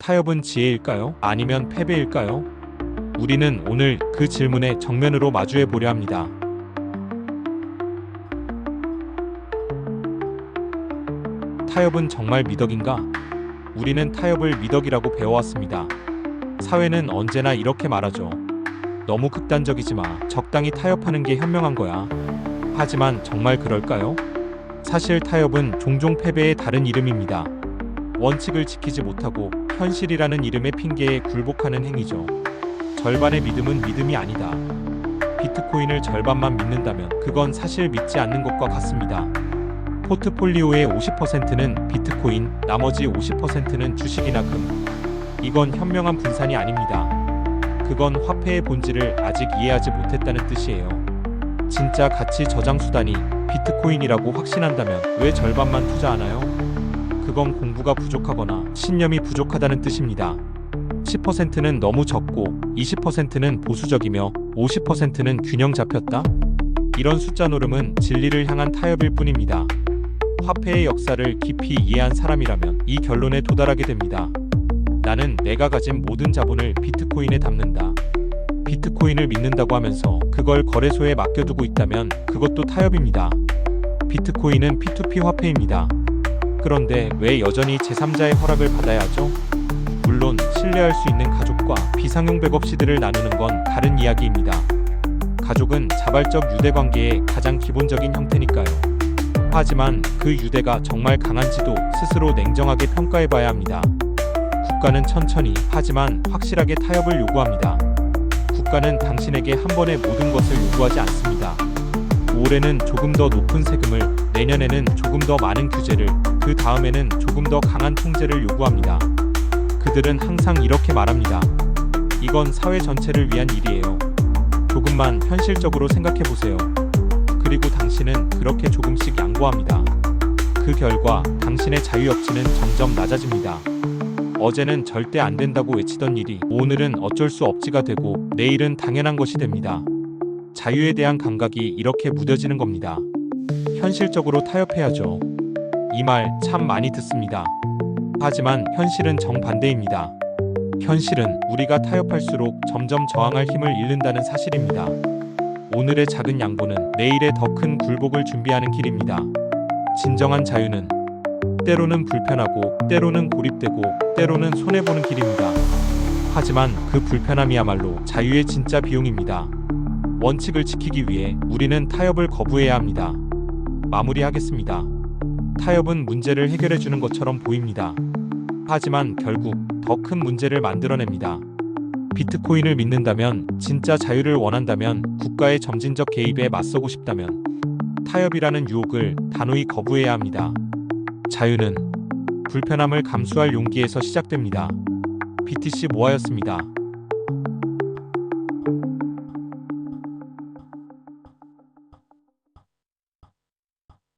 타협은 지혜일까요? 아니면 패배일까요? 우리는 오늘 그 질문에 정면으로 마주해 보려 합니다. 타협은 정말 미덕인가? 우리는 타협을 미덕이라고 배워왔습니다. 사회는 언제나 이렇게 말하죠. 너무 극단적이지 마. 적당히 타협하는 게 현명한 거야. 하지만 정말 그럴까요? 사실 타협은 종종 패배의 다른 이름입니다. 원칙을 지키지 못하고 현실이라는 이름의 핑계에 굴복하는 행위죠. 절반의 믿음은 믿음이 아니다. 비트코인을 절반만 믿는다면 그건 사실 믿지 않는 것과 같습니다. 포트폴리오의 50%는 비트코인, 나머지 50%는 주식이나 금. 이건 현명한 분산이 아닙니다. 그건 화폐의 본질을 아직 이해하지 못했다는 뜻이에요. 진짜 가치 저장 수단이 비트코인이라고 확신한다면 왜 절반만 투자하나요? 그건 공부가 부족하거나 신념이 부족하다는 뜻입니다. 10%는 너무 적고 20%는 보수적이며 50%는 균형 잡혔다? 이런 숫자 노름은 진리를 향한 타협일 뿐입니다. 화폐의 역사를 깊이 이해한 사람이라면 이 결론에 도달하게 됩니다. 나는 내가 가진 모든 자본을 비트코인에 담는다. 비트코인을 믿는다고 하면서 그걸 거래소에 맡겨두고 있다면 그것도 타협입니다. 비트코인은 P2P 화폐입니다. 그런데 왜 여전히 제3자의 허락을 받아야 하죠? 물론 신뢰할 수 있는 가족과 비상용 백업 시드를 나누는 건 다른 이야기입니다. 가족은 자발적 유대 관계의 가장 기본적인 형태니까요. 하지만 그 유대가 정말 강한지도 스스로 냉정하게 평가해 봐야 합니다. 국가는 천천히 하지만 확실하게 타협을 요구합니다. 국가는 당신에게 한 번에 모든 것을 요구하지 않습니다. 올해는 조금 더 높은 세금을, 내년에는 조금 더 많은 규제를, 그 다음에는 조금 더 강한 통제를 요구합니다. 그들은 항상 이렇게 말합니다. 이건 사회 전체를 위한 일이에요. 조금만 현실적으로 생각해 보세요. 그리고 당신은 그렇게 조금씩 양보합니다. 그 결과 당신의 자유역치는 점점 낮아집니다. 어제는 절대 안 된다고 외치던 일이 오늘은 어쩔 수 없지가 되고 내일은 당연한 것이 됩니다. 자유에 대한 감각이 이렇게 무뎌지는 겁니다. 현실적으로 타협해야죠. 이 말 참 많이 듣습니다. 하지만 현실은 정반대입니다. 현실은 우리가 타협할수록 점점 저항할 힘을 잃는다는 사실입니다. 오늘의 작은 양보는 내일의 더 큰 굴복을 준비하는 길입니다. 진정한 자유는 때로는 불편하고 때로는 고립되고 때로는 손해보는 길입니다. 하지만 그 불편함이야말로 자유의 진짜 비용입니다. 원칙을 지키기 위해 우리는 타협을 거부해야 합니다. 마무리하겠습니다. 타협은 문제를 해결해 주는 것처럼 보입니다. 하지만 결국 더 큰 문제를 만들어냅니다. 비트코인을 믿는다면, 진짜 자유를 원한다면, 국가의 점진적 개입에 맞서고 싶다면, 타협이라는 유혹을 단호히 거부해야 합니다. 자유는 불편함을 감수할 용기에서 시작됩니다. BTC 모아였습니다.